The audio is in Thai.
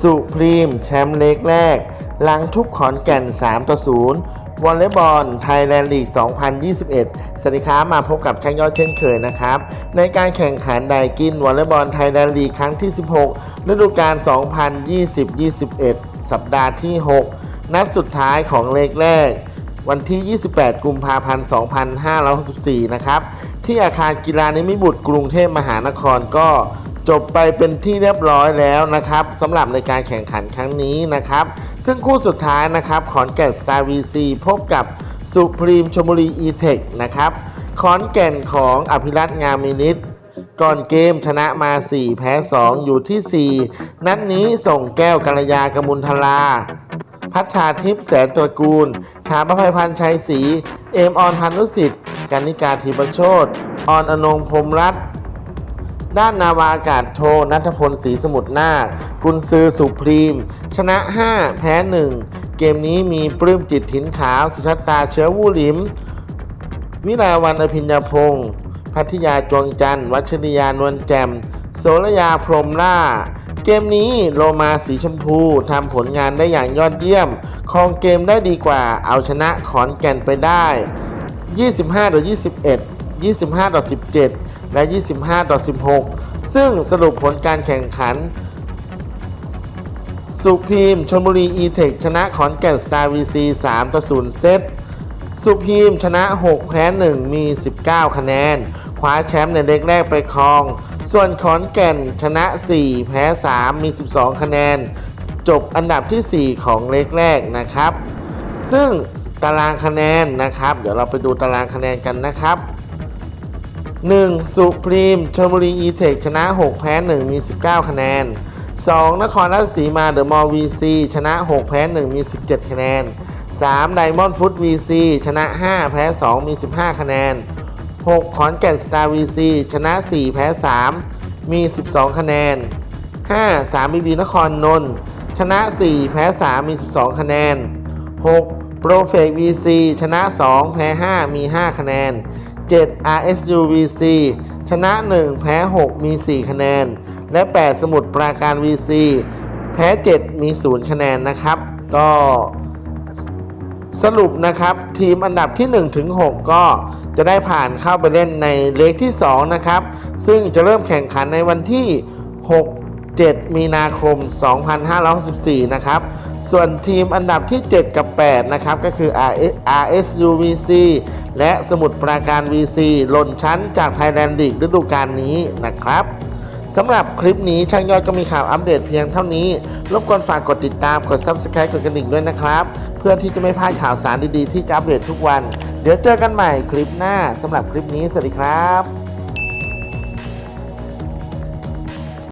สุพรีมแชมป์เล็กแรก หลังทุบขอนแก่น 3 ต่อ 0 วอลเลย์บอลไทยแลนด์ลีก 2021 สวัสดีครับมาพบกับช่างยอดเช่นเคยนะครับ ในการแข่งขันไดกินวอลเลย์บอลไทยแลนด์ลีกครั้งที่ 16 ฤดูกาล 2020-21 สัปดาห์ที่ 6 นัดสุดท้ายของเลกแรก วันที่ 28 กุมภาพันธ์ 2564 นะครับ ที่อาคารกีฬานิมิบุตรกรุงเทพมหานครก็ จบไปเป็นที่เรียบร้อยแล้วนะครับสำหรับในการแข่งขันครั้งนี้นะครับ ซึ่งคู่สุดท้ายนะครับ ขอนแก่นสตาร์วีซีพบกับสุพรีมชมบุรีอีเทคนะครับขอนแก่นของอภิรัตน์งามมินิตก่อนเกมชนะมา 4 แพ้ 2 อยู่ที่ 4 นัดนี้ส่งแก้วกัลยากมุลทลา พัฒนาทิพย์แสนตระกูล ถาประภัยพันธ์ชัยศรี เอมออนพันธุสิทธิ์กันิกาธีประโชตออนอนงพรมรัตน์ ด้านนาวาอากาศโทนัทพลศรีสมุทรนาคกุลซือสุพรีม ชนะ 5 แพ้ 1 เกมนี้มีปลื้มจิตถินขาว สุทัตตาเชื้อวูหลิม วิลาวันอภิญญาพงศ์พัทยาจวงจันทร์วัชริยานวลแจมโสรยาพรหมล่า เกมนี้โลมาสีชมพูทำผลงานได้อย่างยอดเยี่ยมครองเกมได้ดีกว่า เอาชนะขอนแก่นไปได้ 25ต่อ21 25ต่อ17 และ 25 ต่อ 16 ซึ่งสรุปผลการแข่งขัน สุพีมชนบุรีอีเทคชนะขอนแก่นสตาร์วีซี3ต่อ 0 เซต สุพีมชนะ 6 แพ้ 1 มี 19 คะแนน คว้าแชมป์ในเล็กแรกไปครอง ส่วนขอนแก่นชนะ 4 แพ้ 3 มี 12 คะแนน จบอันดับทีสี่4 ของเล็กแรกนะครับ ซึ่งตารางคะแนนนะครับ เดี๋ยวเราไปดูตารางคะแนนกันนะครับ 1. สุพรีมชลบุรีอีเทคชนะ 6 แพ้ 1 มี 19 คะแนน 2. นครราชสีมาเดอะมอลล์วีซีชนะ 6 แพ้ 1 มี 17 คะแนน 3. ไดมอนด์ฟุตวีซีชนะ 5 แพ้ 2 มี 15 คะแนน 6. ขอนแก่นสตาร์วีซีชนะ 4 แพ้ 3 มี 12 คะแนน 5. 3บีบีนครนนท์ชนะ 4 แพ้ 3 มี 12 คะแนน 6. โปรเฟก VC ชนะ 2 แพ้ 5 มี 5 คะแนน 7. RSU VC ชนะ 1 แพ้ 6 มี 4 คะแนน และ 8 สมุดปราการ VC แพ้ 7 มี 0 คะแนนนะครับ ก็สรุปนะครับ ทีมอันดับที่1ถึง6ก็จะได้ผ่านเข้าไปเล่นในเลกที่ 2 นะครับ ซึ่งจะเริ่มแข่งขันในวันที่ 6 7 มีนาคม 2564 นะครับ ส่วนทีมอันดับที่ 7 กับ 8 นะครับ ก็คือ RS RSU VC และสมุทรปราการ VC หล่นชั้นจากไทยแลนด์ลีกฤดูกาลนี้นะครับสำหรับคลิปนี้ช่างยอดก็มีข่าวอัปเดตเพียงเท่านี้ รบกวนฝากกดติดตาม กด Subscribe กดกระดิ่งด้วยนะครับ เพื่อที่จะไม่พลาดข่าวสารดีๆ ที่จะอัปเดตทุกวัน เดี๋ยวเจอกันใหม่คลิปหน้าสำหรับคลิปนี้สวัสดีครับ